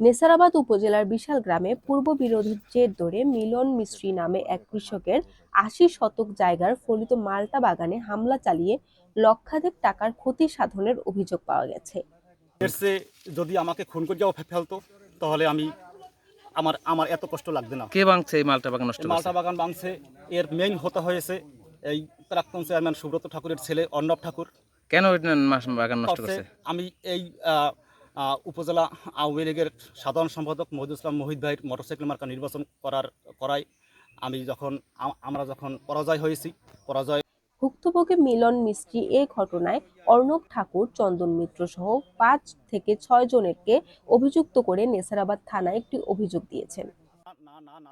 নেসারাবাদ উপজেলার বিশাল গ্রামে পূর্ব বিরোধীর জের ধরে মিলন মিস্ত্রি নামে এক কৃষকের আশি শতক জায়গার ফলিত মাল্টা বাগানে হামলা চালিয়ে লক্ষাধিক টাকার ক্ষতি সাধনের অভিযোগ পাওয়া গেছে। যদি আমাকে খুন করে যাও ফেলতো তাহলে আমি আমার আমার এত কষ্ট লাগবে না। কে ভাঙছে এই মালটা বাগান নষ্ট মালটা বাগান বাংছে এর মেইন হতে হয়েছে এই প্রাক্তন চেয়ারম্যান সুব্রত ঠাকুরের ছেলে অর্ণব ঠাকুর। কেন বাগান নষ্ট করছে। আমি এই উপজেলা আওয়ামী লীগের সাধারণ সম্পাদক মহিদুল ইসলাম মহিদ ভাইয়ের মোটরসাইকেল মার্কা নির্বাচন করার করায়। আমি যখন আমরা যখন পরাজয় হয়েছি পরাজয় ভুক্তভোগী মিলন মিস্ত্রি এ ঘটনায় অর্ণব ঠাকুর চন্দন মিত্র সহ পাঁচ থেকে ছয় জনেরকে অভিযুক্ত করে নেসারাবাদ থানায় একটি অভিযোগ দিয়েছেন।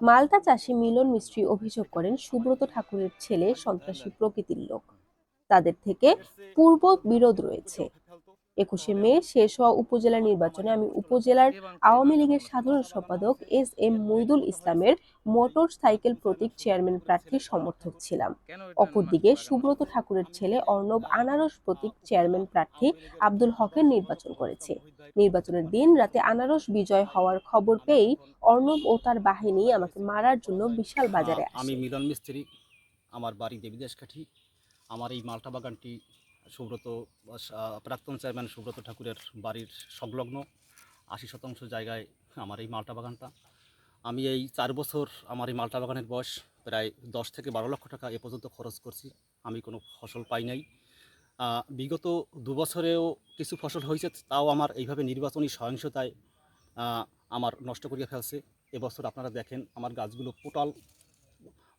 মালদা চাষি মিলন মিস্ত্রি অভিযোগ করেন সুব্রত ঠাকুরের ছেলে সন্ত্রাসী প্রকৃতির লোক। তাদের থেকে পূর্ব বিরোধ রয়েছে। একুশে মে শেষ হওয়া উপজেলা নির্বাচনে আমি উপজেলার আওয়ামী লীগের সাধারণ সম্পাদক এস এম মইদুল ইসলামের মোটর সাইকেল প্রতীক চেয়ারম্যান প্রার্থীর সমর্থক ছিলাম। অপরদিকে সুব্রত ঠাকুরের ছেলে অর্ণব আনারস প্রতীক চেয়ারম্যান প্রার্থী আব্দুল হকের নির্বাচন করেছে। নির্বাচনের দিন রাতে আনারস বিজয় হওয়ার খবর পেয়েই অর্ণব ও তার বাহিনী আমাকে মারার জন্য বিশাল বাজারে আমি মিলন মিস্ত্রি আমার বাড়ি দেবীদাস কাঠি। আমার এই মালটা বাগানটি সুব্রত প্রাক্তন চেয়ারম্যান সুব্রত ঠাকুরের বাড়ির সংলগ্ন আশি শতাংশ জায়গায় আমার এই মালটা বাগানটা। আমি এই চার বছর আমার এই মালটা বাগানের বয়স প্রায় দশ থেকে বারো লক্ষ টাকা এ পর্যন্ত খরচ করছি। আমি কোনো ফসল পাই নাই। বিগত দু বছরেও কিছু ফসল হয়েছে, তাও আমার এইভাবে নির্বাচনী সহিংসতায় আমার নষ্ট করিয়া ফেলছে। এবছর আপনারা দেখেন, আমার গাছগুলো টোটাল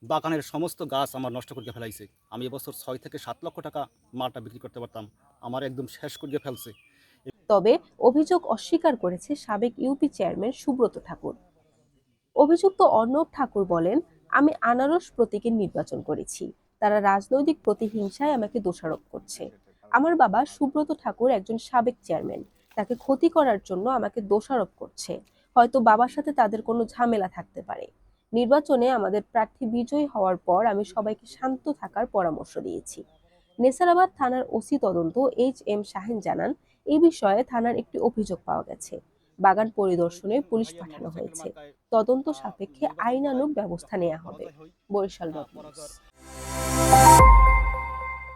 বাগানের সমস্ত গাছ আমার নষ্ট করিয়া ফেলাইছে। আমি এবছর ছয় থেকে সাত লক্ষ টাকা মালটা বিক্রি করতে পারতাম। আমার একদম শেষ করিয়া ফেলছে। তবে অভিযোগ অস্বীকার করেছে সাবেক ইউপি চেয়ারম্যান সুব্রত ঠাকুর। অভিযুক্ত অর্ণব ঠাকুর বলেন, আমি আনারস প্রতীকের নির্বাচন করেছি। তারা রাজনৈতিক প্রতিহিংসায় আমাকে দোষারোপ করছে। আমার বাবা সুব্রত ঠাকুর একজন সাবেক চেয়ারম্যান। তাকে ক্ষতি করার জন্য আমাকে দোষারোপ করছে। হয়তো বাবার সাথে তাদের কোনো ঝামেলা থাকতে পারে। নির্বাচনে আমাদের প্রার্থী বিজয়ী হওয়ার পর আমি সবাইকে শান্ত থাকার পরামর্শ দিয়েছি। নেসারাবাদ থানার ওসি তদন্ত এইচ এম শাহিন জানান, এ বিষয়ে থানার একটি অভিযোগ পাওয়া গেছে। বাগান পরিদর্শনে পুলিশ পাঠানো হয়েছে। তদন্ত সাপেক্ষে আইনানুগ ব্যবস্থা নেওয়া হবে। বরিশাল।